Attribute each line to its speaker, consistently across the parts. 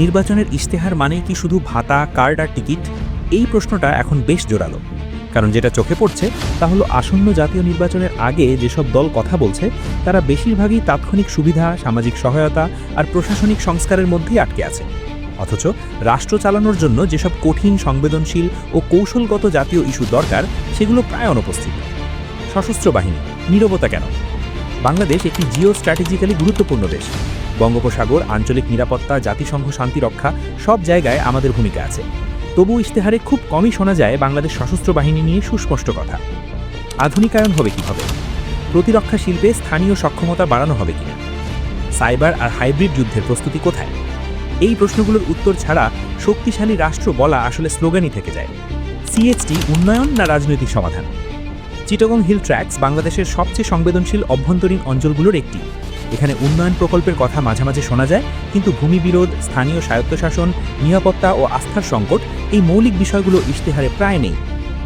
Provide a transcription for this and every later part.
Speaker 1: নির্বাচনের ইশতেহার মানে কি শুধু ভাতা, কার্ড আর টিকিট? এই প্রশ্নটা এখন বেশ জোরালো। কারণ যেটা চোখে পড়ছে, তা হলো আসন্ন জাতীয় নির্বাচনের আগে যেসব দল কথা বলছে, তারা বেশিরভাগই তাৎক্ষণিক সুবিধা, সামাজিক সহায়তা আর প্রশাসনিক সংস্কারের মধ্যেই আটকে আছে। অথচ রাষ্ট্র চালানোর জন্য যেসব কঠিন, সংবেদনশীল ও কৌশলগত জাতীয় ইস্যু দরকার, সেগুলো প্রায় অনুপস্থিত। সশস্ত্র বাহিনী, নীরবতা কেন? বাংলাদেশ একটি জিও স্ট্র্যাটেজিক্যালি গুরুত্বপূর্ণ দেশ। বঙ্গোপসাগর, আঞ্চলিক নিরাপত্তা, জাতিসংঘ, শান্তি রক্ষা, সব জায়গায় আমাদের ভূমিকা আছে। তবু ইশতেহারে খুব কমই শোনা যায় বাংলাদেশ সশস্ত্র বাহিনী নিয়ে সুস্পষ্ট কথা। আধুনিকায়ন হবে কীভাবে? প্রতিরক্ষা শিল্পে স্থানীয় সক্ষমতা বাড়ানো হবে কিনা? সাইবার আর হাইব্রিড যুদ্ধের প্রস্তুতি কোথায়? এই প্রশ্নগুলোর উত্তর ছাড়া শক্তিশালী রাষ্ট্র বলা আসলে স্লোগানই থেকে যায়। সিএচটি উন্নয়ন না রাজনৈতিক সমাধান? চিটগং হিল ট্র্যাক্স বাংলাদেশের সবচেয়ে সংবেদনশীল অভ্যন্তরীণ অঞ্চলগুলোর একটি। এখানে উন্নয়ন প্রকল্পের কথা মাঝে মাঝে শোনা যায়, কিন্তু ভূমি বিরোধ, স্থানীয় স্বায়ত্তশাসন, নিরাপত্তা ও আস্থার সংকট এই মৌলিক বিষয়গুলো ইশতেহারে প্রায় নেই।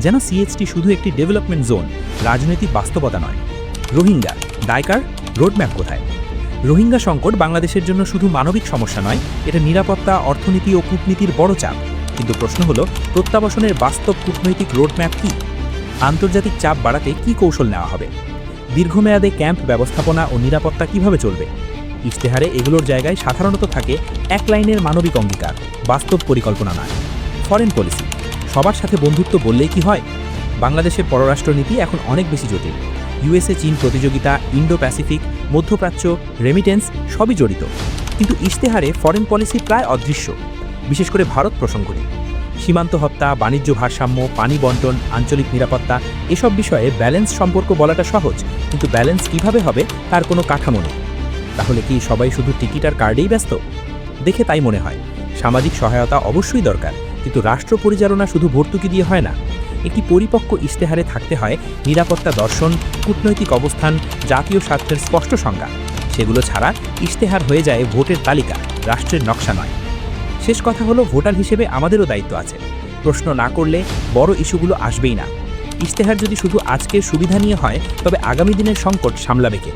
Speaker 1: যেন সিএচটি শুধু একটি ডেভেলপমেন্ট জোন, রাজনৈতিক বাস্তবতা নয়। রোহিঙ্গা, দায়কার, রোডম্যাপ কোথায়? রোহিঙ্গা সংকট বাংলাদেশের জন্য শুধু মানবিক সমস্যা নয়, এটা নিরাপত্তা, অর্থনীতি ও কূটনীতির বড় চাপ। কিন্তু প্রশ্ন হলো, প্রত্যাবাসনের বাস্তব কূটনৈতিক রোডম্যাপ কী? আন্তর্জাতিক চাপ বাড়াতে কী কৌশল নেওয়া হবে? দীর্ঘমেয়াদে ক্যাম্প ব্যবস্থাপনা ও নিরাপত্তা কীভাবে চলবে? ইশতেহারে এগুলোর জায়গায় সাধারণত থাকে এক লাইনের মানবিক অঙ্গীকার, বাস্তব পরিকল্পনা নয়। ফরেন পলিসি, সবার সাথে বন্ধুত্ব বললেই কি হয়? বাংলাদেশের পররাষ্ট্রনীতি এখন অনেক বেশি জটিল। ইউএসএ, চীন প্রতিযোগিতা ইন্ডো প্যাসিফিক মধ্যপ্রাচ্য, রেমিটেন্স সবই জড়িত। কিন্তু ইশতেহারে ফরেন পলিসি প্রায় অদৃশ্য। বিশেষ করে ভারত প্রসঙ্গটি। সীমান্ত হত্যা, বাণিজ্য ভারসাম্য, পানি বন্টন, আঞ্চলিক নিরাপত্তা এসব বিষয়ে ব্যালেন্স সম্পর্ক বলাটা সহজ, কিন্তু ব্যালেন্স কীভাবে হবে তার কোনো কাঠামো নেই। তাহলে কি সবাই শুধু টিকিট আর কার্ডেই ব্যস্ত? দেখে তাই মনে হয়। সামাজিক সহায়তা অবশ্যই দরকার, কিন্তু রাষ্ট্র পরিচালনা শুধু ভর্তুকি দিয়ে হয় না। একটি পরিপক্ক ইশতেহারে থাকতে হয় নিরাপত্তা দর্শন, কূটনৈতিক অবস্থান, জাতীয় স্বার্থের স্পষ্ট সংজ্ঞা। সেগুলো ছাড়া ইশতেহার হয়ে যায় ভোটের তালিকা, রাষ্ট্রের নকশা নয়। শেষ কথা হলো ভোটার হিসেবে আমাদেরও দায়িত্ব আছে। প্রশ্ন না করলে বড় ইস্যুগুলো আসবেই না। ইশতেহার যদি শুধু আজকের সুবিধা নিয়ে হয়, তবে আগামী দিনের সংকট সামলাবে কে?